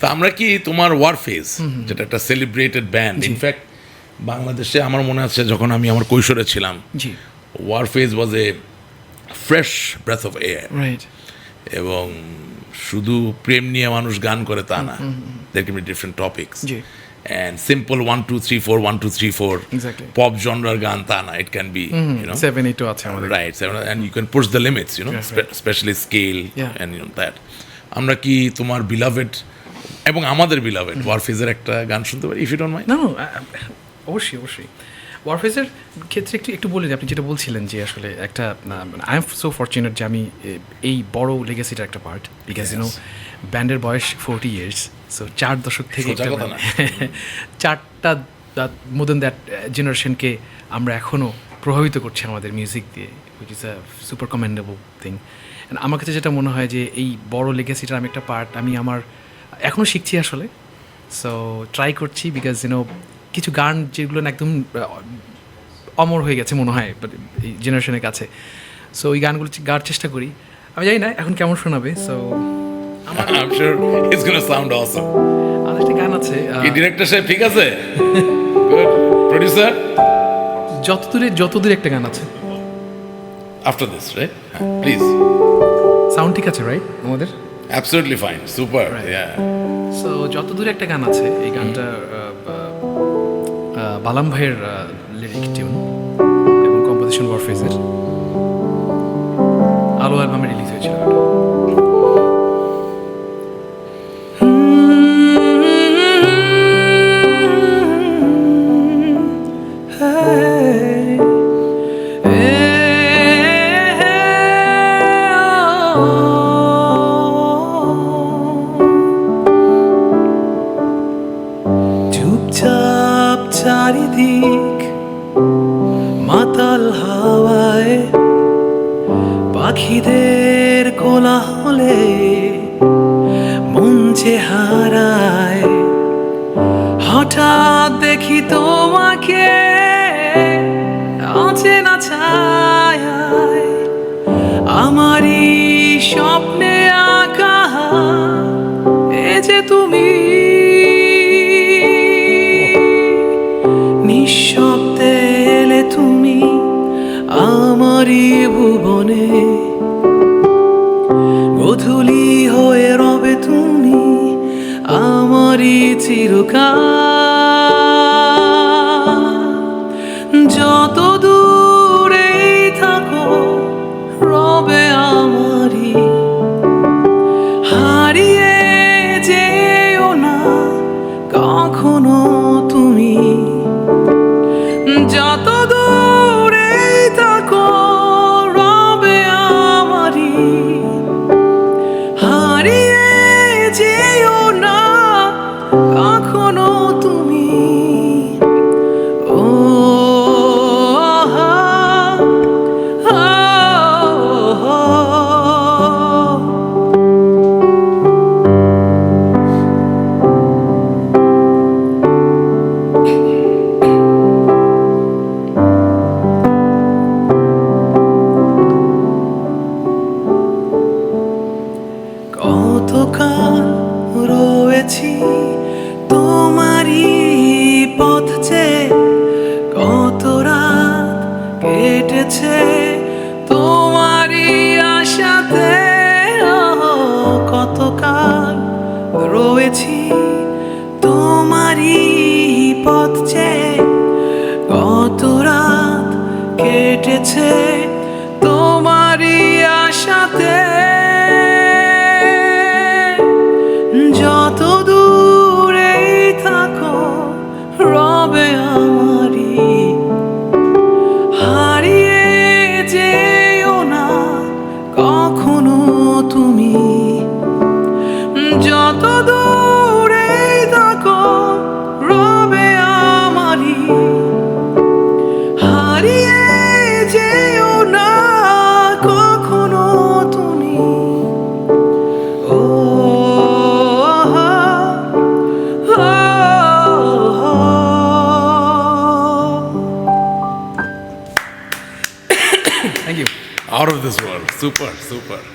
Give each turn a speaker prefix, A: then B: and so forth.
A: তা আমরা কি তোমার ওয়ারফেজ যেটা একটা সেলিব্রেটেড ব্যান্ড ইনফ্যাক্ট বাংলাদেশে আমার মনে আছে যখন আমি আমার কৈশোরে ছিলাম Warfaze was a fresh breath of air এবং শুধু প্রেম নিয়ে মানুষ গান করে তা না দের can be different topics. And simple one two three four one two three four. Pop জনরার গান তা না it can be you
B: seven এইটও আছে আমাদের।
A: Right so, and you can push the limits you know?
B: Yeah,
A: spe- especially scale
B: Yeah.
A: and you know that. আমরা কি তোমার beloved এবং আমাদের বিলাভেড ওয়ারফেজের একটা গান শুনতে পারি ইফ ইউ ডোন্ট মাইন্ড
B: না অবশ্যই অবশ্যই। ওয়ারফেসের ক্ষেত্রে একটু একটু বলে আপনি যেটা বলছিলেন যে আসলে একটা আই এম সো ফর্চুনেট যে আমি এই বড় লেগেসিটার একটা পার্ট বিকজ ইউনো ব্যান্ডের বয়স ফোরটি ইয়ার্স সো চার দশক থেকে চারটা মোর দেন দ্যাট জেনারেশনকে আমরা এখনও প্রভাবিত করছি আমাদের মিউজিক দিয়ে which is a super commendable thing আমার কাছে যেটা মনে হয় যে এই বড় লেগেসিটার আমি একটা পার্ট আমি আমার এখনও শিখছি আসলে। সো ট্রাই করছি বিকজ ইউনো কিছু গান যেগুলো একদম অমর হয়ে গেছে মনে হয় এই জেনারেশনের কাছে। সো ওই গানগুলো গাওয়ার চেষ্টা করি। আমি জানি না এখন কেমন শোনাবে সো একটা গান আছে
A: ডিরেক্টর সাহেব ঠিক আছে? প্রডিউসার
B: যত দূরে যত দূরে একটা গান আছে।
A: After this right please
B: sound ঠিক আছে রাইট আমাদের?
A: অ্যাবসলিউটলি ফাইন সুপার
B: সো যত দূরে একটা গান আছে এই গানটা বালাম ভাইয়ের লিরিক টিউন এবং কম্পোজিশন ওয়ারফেজের আলো অ্যালবামে রিলিজ হয়েছিল।
C: চারিদিক মাতাল হাওয়ায় পাখিদের কোলাহলে মন যে হারায় হঠাৎ দেখি তোমাকে অচেনা ছায় আমারই স্বপ্নে আঁকা এ যে তুমি আমারই ভুবনে। গধূলি হয়ে রবে তুমি আমারই চিরকাল। যত দূরেই থাকো, রবে আমারই। হারিয়ে যেও না কখনো তুমি। যত কতকাল রয়েছি, তোমারই পথ চেয়ে কত রাত কেটেছে, তোমারই আশাতে কতকাল রয়েছি, তোমারই পথ চেয়ে কত রাত কেটেছে। যত দূরেই থাকো রবে আমারই। হারিয়ে যেও না কখনো তুমি। ও।
B: Thank you
A: out of this world. Super super.